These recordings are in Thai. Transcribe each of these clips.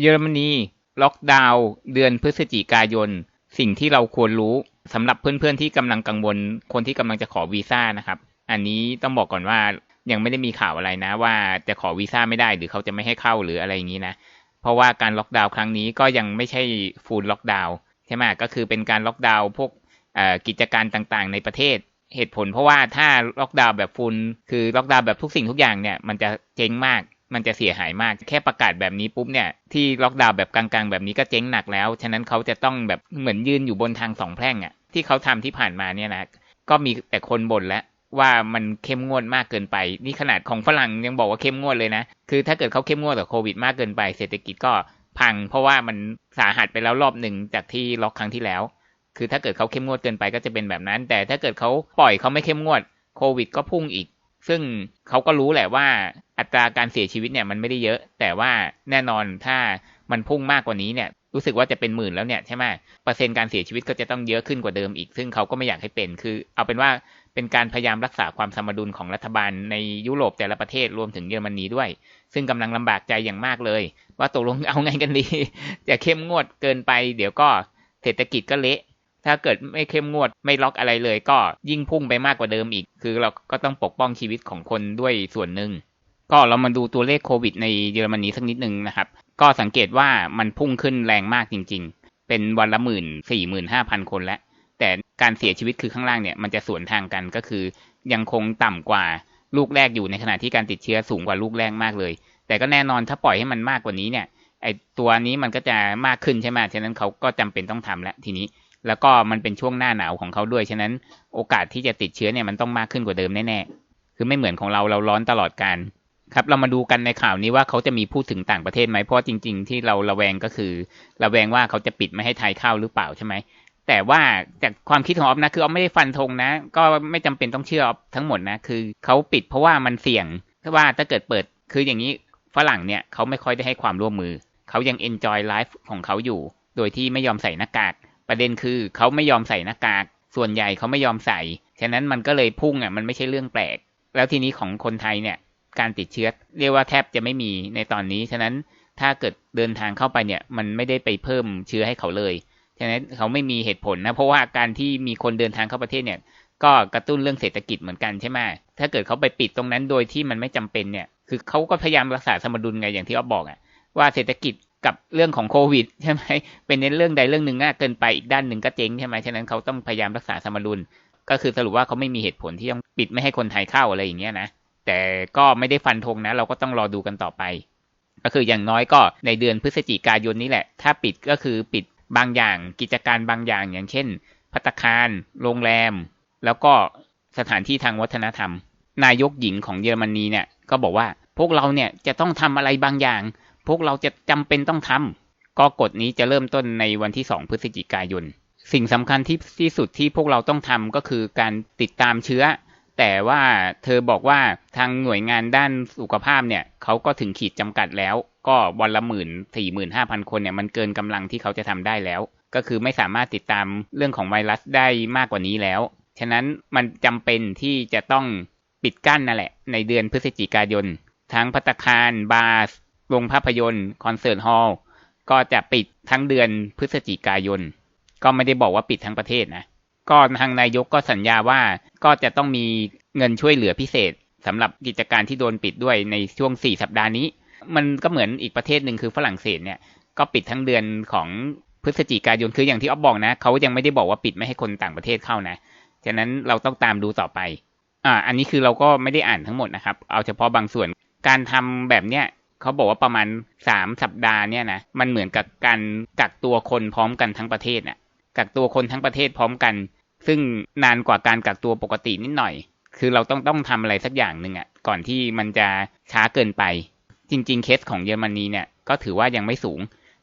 เยอรมนี ล็อกดาวน์เดือนพฤศจิกายน สิ่งที่เราควรรู้สำหรับเพื่อนๆที่กำลังกังวล คนที่กำลังจะขอวีซ่านะครับ อันนี้ต้องบอกก่อนว่ายังไม่ได้มีข่าวอะไรนะ ว่าจะขอวีซ่าไม่ได้หรือเขาจะไม่ให้เข้าหรืออะไรอย่างนี้นะ เพราะว่าการล็อกดาวน์ครั้งนี้ก็ยังไม่ใช่ฟูลล็อกดาวน์ใช่ไหมก็คือเป็นการล็อกดาวน์พวกกิจการต่างๆ ในประเทศเหตุผลเพราะว่าถ้าล็อกดาวน์แบบฟูลคือล็อกดาวน์แบบทุกสิ่งทุกอย่างเนี่ยมันจะเจ๊งมาก มันจะเสียหายมากแค่ประกาศแบบนี้ปุ๊บเนี่ยที่ล็อกดาวน์แบบกลางๆ แบบนี้ก็เจ๊งหนักแล้ว ฉะนั้นเขาจะต้องแบบเหมือนยืนอยู่บนทางสองแพร่งอะ่ะที่เขาทำที่ผ่านมาเนี่ยนะก็มีแต่คนบ่นแล้วว่ามันเข้มงวดมากเกินไป นี่ขนาดของฝรั่งยังบอกว่าเข้มงวดเลยนะ คือถ้าเกิดเขาเข้มงวดต่อโควิดมากเกินไปเศรษฐกิจก็พัง เพราะว่ามันสาหัสไปแล้วรอบหนึ่งจากที่ล็อกครั้งที่แล้ว คือถ้าเกิดเขาเข้มงวดเกินไปก็จะเป็นแบบนั้น แต่ถ้าเกิดเขาปล่อยเขาไม่เข้มงวดโควิดก็พุ่งอีก ซึ่งเขาก็รู้แหละว่าอัตราการเสียชีวิตเนี่ยมันไม่ได้เยอะ แต่ว่าแน่นอนถ้ามันพุ่งมากกว่านี้เนี่ยรู้สึกว่าจะเป็นหมื่นแล้วเนี่ยใช่ไหมเปอร์เซ็นต์การเสียชีวิตก็จะต้องเยอะขึ้นกว่าเดิมอีก ซึ่งเขาก็ไม่อยากให้เป็นคือ เอาเป็นว่าเป็นการพยายามรักษาความสมดุลของรัฐบาลในยุโรปแต่ละประเทศรวมถึงเยอรมนีด้วย ซึ่งกำลังลำบากใจอย่างมากเลย ว่าตกลงเอาไงกันดีจะเข้มงวดเกินไป เดี๋ยวก็เศรษฐกิจก็เละ ถ้าเกิดไม่เข้มงวดไม่ล็อกอะไรเลย ก็ยิ่งพุ่งไปมากกว่าเดิมอีก คือเราก็ต้องปกป้องชีวิตของคนด้วยส่วนหนึ่ง ก็เรามาดูตัวเลขโควิดในเยอรมนีสักนิดหนึ่งนะครับ ก็สังเกตว่ามันพุ่งขึ้นแรงมากจริง ๆ เป็นวันละหมื่นสี่หมื่นห้าพันคนแล้ว แต่การเสียชีวิตคือข้างล่างเนี่ยมันจะสวนทางกันก็คือยังคงต่ำกว่าลูกแรกอยู่ในขณะที่การติดเชื้อสูงกว่าลูกแรกมากเลย แต่ก็แน่นอนถ้าปล่อยให้มันมากกว่านี้เนี่ยไอตัวนี้มันก็จะมากขึ้นใช่ไหมฉะนั้นเขาก็จำเป็นต้องทำแล้วทีนี้ แล้วก็มันเป็นช่วงหน้าหนาวของเขาด้วย ฉะนั้นโอกาสที่จะติดเชื้อเนี่ยมันต้องมากขึ้นกว่าเดิมแน่ๆ คือไม่เหมือนของเราเราร้อนตลอดการครับ เรามาดูกันในข่าวนี้ว่าเขาจะมีพูดถึงต่างประเทศไหม เพราะจริง ๆ ที่เราระแวงก็คือ ระแวงว่าเขาจะปิดไม่ให้ไทยเข้าหรือเปล่าใช่ไหม แต่ว่าจากความคิดของออฟนะคือออฟไม่ได้ฟันธงนะ ก็ไม่จำเป็นต้องเชื่อออฟทั้งหมดนะ คือเขาปิดเพราะว่ามันเสี่ยงว่าถ้าเกิดเปิด คืออย่างนี้ฝรั่งเนี่ยเขาไม่ค่อยได้ให้ความร่วมมือ เขายัง enjoy life ของเขาอยู่ โดยที่ไม่ยอมใส่หน้ากาก ประเด็นคือเขาไม่ยอมใส่หน้ากาก ส่วนใหญ่เขาไม่ยอมใส่ ฉะนั้นมันก็เลยพุ่งอะมันไม่ใช่เรื่องแปลก แล้วทีนี้ของคนไทยเนี่ยการติดเชื้อเรียกว่าแทบจะไม่มีในตอนนี้ ฉะนั้นถ้าเกิดเดินทางเข้าไปเนี่ยมันไม่ได้ไปเพิ่มเชื้อให้เขาเลย ฉะนั้นเขาไม่มีเหตุผลนะเพราะว่าการที่มีคนเดินทางเข้าประเทศเนี่ยก็กระตุ้นเรื่องเศรษฐกิจเหมือนกันใช่ไหมถ้าเกิดเขาไปปิดตรงนั้นโดยที่มันไม่จำเป็นเนี่ย คือเขาก็พยายามรักษาสมดุลไงอย่างที่อ๊อฟบอกอะว่าเศรษฐกิจ กับเรื่องของโควิดใช่ไหมเป็นในเรื่องใดเรื่องหนึ่งง่าเกินไปอีกด้านหนึ่งก็เจ๊งใช่ไหมฉะนั้นเขาต้องพยายามรักษาสมดุลก็คือสรุปว่าเขาไม่มีเหตุผลที่ต้องปิดไม่ให้คนไทยเข้าอะไรอย่างเงี้ยนะแต่ก็ไม่ได้ฟันธงนะ เราก็ต้องรอดูกันต่อไป ก็คืออย่างน้อยก็ในเดือนพฤศจิกายนนี้แหละ ถ้าปิดก็คือปิดบางอย่างกิจการบางอย่างอย่างเช่นพัตคาร โรงแรม แล้วก็สถานที่ทางวัฒนธรรม นายกหญิงของเยอรมนีเนี่ยก็บอกว่าพวกเราเนี่ยจะต้องทำอะไรบางอย่าง พวกเราจะจำเป็นต้องทำก็กฎนี้จะเริ่มต้นในวันที่ 2 พฤศจิกายน สิ่งสำคัญที่ที่สุดที่พวกเราต้องทำก็คือการติดตามเชื้อ แต่ว่าเธอบอกว่าทางหน่วยงานด้านสุขภาพเนี่ยเขาก็ถึงขีดจำกัดแล้ว ก็วันละหมื่นสี่หมื่นห้าพันคนเนี่ยมันเกินกำลังที่เขาจะทำได้แล้ว ก็คือไม่สามารถติดตามเรื่องของไวรัสได้มากกว่านี้แล้ว ฉะนั้นมันจำเป็นที่จะต้องปิดกั้นนั่นแหละ ในเดือนพฤศจิกายนทั้งพัตคาร บาร์ โรงภาพยนตร์คอนเสิร์ตฮอลล์ก็จะปิดทั้งเดือนพฤศจิกายน ก็ไม่ได้บอกว่าปิดทั้งประเทศนะ ก็ทางนายกก็สัญญาว่าก็จะต้องมีเงินช่วยเหลือพิเศษสำหรับกิจการที่โดนปิดด้วยในช่วง 4 สัปดาห์นี้ มันก็เหมือนอีกประเทศหนึ่งคือฝรั่งเศสเนี่ยก็ปิดทั้งเดือนของพฤศจิกายนคืออย่างที่อ๊อฟบอกนะเขายังไม่ได้บอกว่าปิดไม่ให้คนต่างประเทศเข้านะฉะนั้นเราต้องตามดูต่อไปอ่าอันนี้คือเราก็ไม่ได้อ่านทั้งหมดนะครับ เอาเฉพาะบางส่วนการทำแบบเนี้ย เขาบอกว่าประมาณสามสัปดาห์เนี่ยนะมันเหมือนกับการกักตัวคนพร้อมกันทั้งประเทศน่ะกักตัวคนทั้งประเทศพร้อมกัน ซึ่งนานกว่าการกักตัวปกตินิดหน่อย คือเราต้องต้องทำอะไรสักอย่างหนึ่งอะก่อนที่มันจะช้าเกินไป จริง ๆ เคสของเยอรมนีเนี่ยก็ถือว่ายังไม่สูง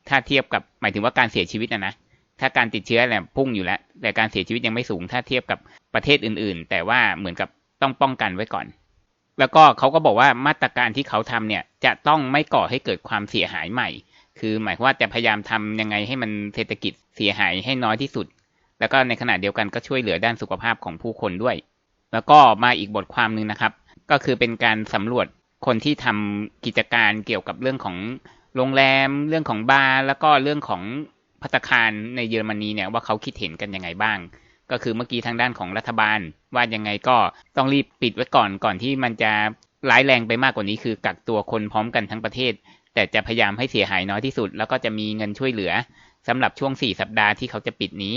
ถ้าเทียบกับหมายถึงว่าการเสียชีวิตนะนะถ้าการติดเชื้อเนี่ยพุ่งอยู่แล้ว แต่การเสียชีวิตยังไม่สูง ถ้าเทียบกับประเทศอื่น ๆ แต่ว่าเหมือนกับต้องป้องกันไว้ก่อน แล้วก็เขาก็บอกว่ามาตรการที่เขาทำเนี่ยจะต้องไม่ก่อให้เกิดความเสียหายใหม่ คือหมายความว่าจะพยายามทำยังไงให้มันเศรษฐกิจเสียหายให้น้อยที่สุด แล้วก็ในขณะเดียวกันก็ช่วยเหลือด้านสุขภาพของผู้คนด้วย แล้วก็มาอีกบทความหนึ่งนะครับ ก็คือเป็นการสำรวจคนที่ทำกิจการเกี่ยวกับเรื่องของโรงแรม เรื่องของบาร์แล้วก็เรื่องของพัตคารในเยอรมนีเนี่ยว่าเขาคิดเห็นกันยังไงบ้าง ก็คือเมื่อกี้ทางด้านของรัฐบาล ว่ายังไงก็ต้องรีบปิดไว้ก่อนก่อนที่มันจะร้ายแรงไปมากกว่านี้คือกักตัวคนพร้อมกันทั้งประเทศ แต่จะพยายามให้เสียหายน้อยที่สุด แล้วก็จะมีเงินช่วยเหลือสำหรับช่วง 4 สัปดาห์ที่เขาจะปิดนี้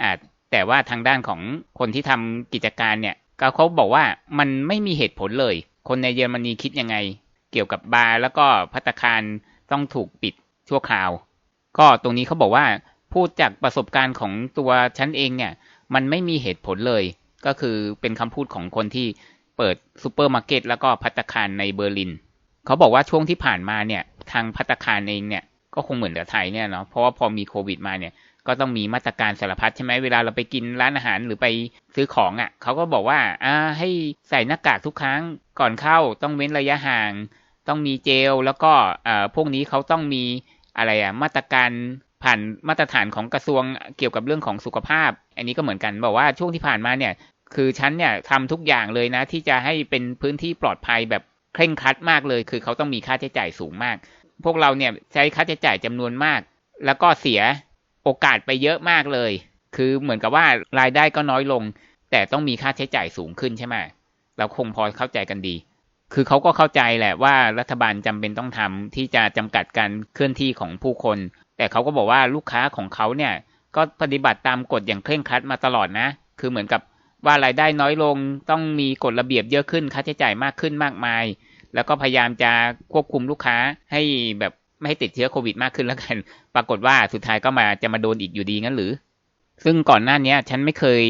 อ่าแต่ว่าทางด้านของคนที่ทำกิจการเนี่ยเขาบอกว่ามันไม่มีเหตุผลเลย คนในเยอรมนีคิดยังไง เกี่ยวกับบาร์แล้วก็พัตคารต้องถูกปิดชั่วคราว ก็ตรงนี้เขาบอกว่าพูดจากประสบการณ์ของตัวฉันเองเนี่ย มันไม่มีเหตุผลเลย ก็คือเป็นคำพูดของคนที่เปิดซูเปอร์มาร์เก็ตแล้วก็พัตตาคารในเบอร์ลิน เขาบอกว่าช่วงที่ผ่านมาเนี่ย ทางพัตตาคารเองเนี่ย ก็คงเหมือนกับไทยเนี่ยเนาะเพราะว่าพอมีโควิดมาเนี่ยก็ต้องมีมาตรการสารพัดใช่ไหมเวลาเราไปกินร้านอาหารหรือไปซื้อของอะ่ะเขาก็บอกว่าอ่าให้ใส่หน้ากากทุกครั้งก่อนเข้าต้องเว้นระยะห่าง ต้องมีเจลแล้วก็อ่าพวกนี้เขาต้องมีอะไรอะ่ะมาตรการ ผ่านมาตรฐานของกระทรวงเกี่ยวกับเรื่องของสุขภาพ อันนี้ก็เหมือนกันบอกว่าช่วงที่ผ่านมาเนี่ย คือฉันเนี่ยทำทุกอย่างเลยนะ ที่จะให้เป็นพื้นที่ปลอดภัยแบบเคร่งครัดมากเลย คือเขาต้องมีค่าใช้จ่ายสูงมาก พวกเราเนี่ยใช้ค่าใช้จ่ายจำนวนมาก แล้วก็เสียโอกาสไปเยอะมากเลย คือเหมือนกับว่ารายได้ก็น้อยลง แต่ต้องมีค่าใช้จ่ายสูงขึ้นใช่ไหมเราคงพอเข้าใจกันดี คือเขาก็เข้าใจแหละว่ารัฐบาลจำเป็นต้องทำที่จะจำกัดการเคลื่อนที่ของผู้คน แต่เขาก็บอกว่าลูกค้าของเขาเนี่ยก็ปฏิบัติตามกฎอย่างเคร่งครัดมาตลอดนะ คือเหมือนกับว่ารายได้น้อยลงต้องมีกฎระเบียบเยอะขึ้นค่าใช้จ่ายมากขึ้นมากมาย แล้วก็พยายามจะควบคุมลูกค้าให้แบบไม่ให้ติดเชื้อโควิดมากขึ้นแล้วกัน ปรากฏว่าสุดท้ายก็มาจะมาโดนอีกอยู่ดีงั้นหรือ ซึ่งก่อนหน้านี้ฉันไม่เคย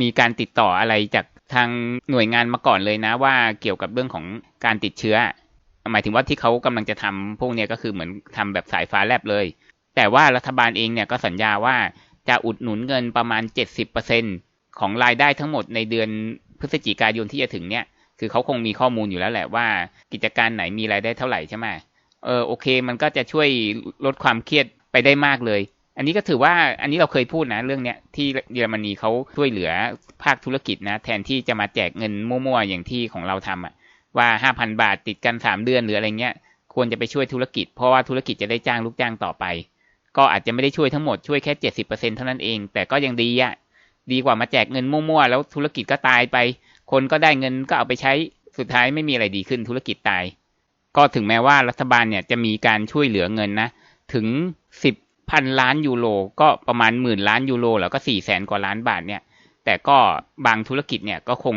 มีการติดต่ออะไรจากทางหน่วยงานมาก่อนเลยนะว่าเกี่ยวกับเรื่องของการติดเชื้อ หมายถึงว่าที่เขากำลังจะทำพวกนี้ก็คือเหมือนทำแบบสายฟ้าแลบเลย แต่ว่ารัฐบาลเองเนี่ยก็สัญญาว่าจะอุดหนุนเงินประมาณ 70%ของรายได้ทั้งหมดในเดือนพฤศจิกายนที่จะถึงเนี่ย คือเขาคงมีข้อมูลอยู่แล้วแหละว่า กิจการไหนมีรายได้เท่าไหร่ใช่ไหมเออโอเค มันก็จะช่วยลดความเครียดไปได้มากเลย อันนี้ก็ถือว่าอันนี้เราเคยพูดนะ เรื่องเนี้ยที่เยอรมนีเขาช่วยเหลือภาคธุรกิจนะ แทนที่จะมาแจกเงินมั่วๆอย่างที่ของเราทำอะว่าห้าพันบาทติดกันสามเดือนหรืออะไรเงี้ยควรจะไปช่วยธุรกิจ เพราะว่าธุรกิจจะได้จ้างลูกจ้างต่อไป ก็อาจจะไม่ได้ช่วยทั้งหมดช่วยแค่เจ็ดสิบเปอร์เซ็นเท่านั้นเอง แต่ก็ยังดีอะดีกว่ามาแจกเงินมั่วๆ แล้วธุรกิจก็ตายไป คนก็ได้เงินก็เอาไปใช้สุดท้ายไม่มีอะไรดีขึ้นธุรกิจตาย ก็ถึงแม้ว่ารัฐบาลเนี่ยจะมีการช่วยเหลือเงินนะถึงสิบพันล้านยูโรก็ประมาณหมื่นล้านยูโรแล้วก็สี่แสนกว่าล้านบาทเนี่ย แต่ก็บางธุรกิจเนี่ยก็คง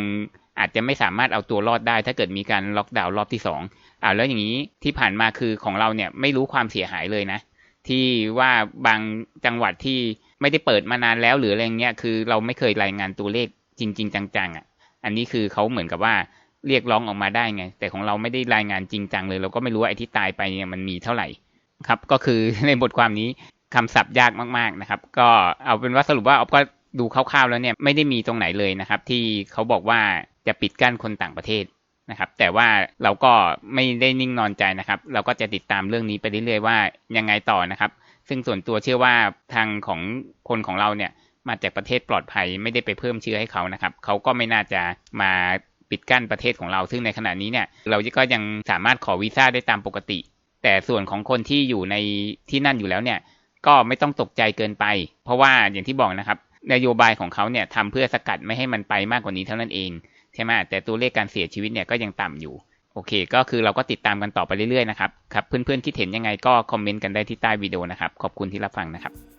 อาจจะไม่สามารถเอาตัวรอดได้ ถ้าเกิดมีการล็อกดาวน์รอบที่สองอ่าแล้วอย่างนี้ที่ผ่านมาคือของเราเนี่ยไม่รู้ความเสียหายเลยนะ ที่ว่าบางจังหวัดที่ไม่ได้เปิดมานานแล้วหรืออะไรเงี้ยคือเราไม่เคยรายงานตัวเลขจริง ๆ จังๆอะ อันนี้คือเขาเหมือนกับว่าเรียกร้องออกมาได้ไง แต่ของเราไม่ได้รายงานจริงจังเลย เราก็ไม่รู้ว่าไอ้ที่ตายไปเนี่ยมันมีเท่าไหร่ครับ ก็คือในบทความนี้คำศัพท์ยากมากๆนะครับ ก็เอาเป็นว่าสรุปว่าออฟก็ดูคร่าวๆแล้วเนี่ยไม่ได้มีตรงไหนเลยนะครับ ที่เขาบอกว่าจะปิดกั้นคนต่างประเทศ นะครับแต่ว่าเราก็ไม่ได้นิ่งนอนใจนะครับ เราก็จะติดตามเรื่องนี้ไปเรื่อยๆว่ายังไงต่อนะครับ ซึ่งส่วนตัวเชื่อว่าทางของคนของเราเนี่ยมาจากประเทศปลอดภัยไม่ได้ไปเพิ่มเชื้อให้เขานะครับ เขาก็ไม่น่าจะมาปิดกั้นประเทศของเราซึ่งในขณะนี้เนี่ยเราก็ยังสามารถขอวีซ่าได้ตามปกติ แต่ส่วนของคนที่อยู่ในที่นั่นอยู่แล้วเนี่ยก็ไม่ต้องตกใจเกินไป เพราะว่าอย่างที่บอกนะครับ นโยบายของเขาเนี่ยทำเพื่อสกัดไม่ให้มันไปมากกว่านี้เท่านั้นเองใช่ไหมแต่ตัวเลขการเสียชีวิตเนี่ยก็ยังต่ำอยู่โอเค ก็คือเราก็ติดตามกันต่อไปเรื่อยๆนะครับครับเพื่อนๆคิดเห็นยังไงก็คอมเมนต์กันได้ที่ใต้วิดีโอนะครับ ขอบคุณที่รับฟังนะครับ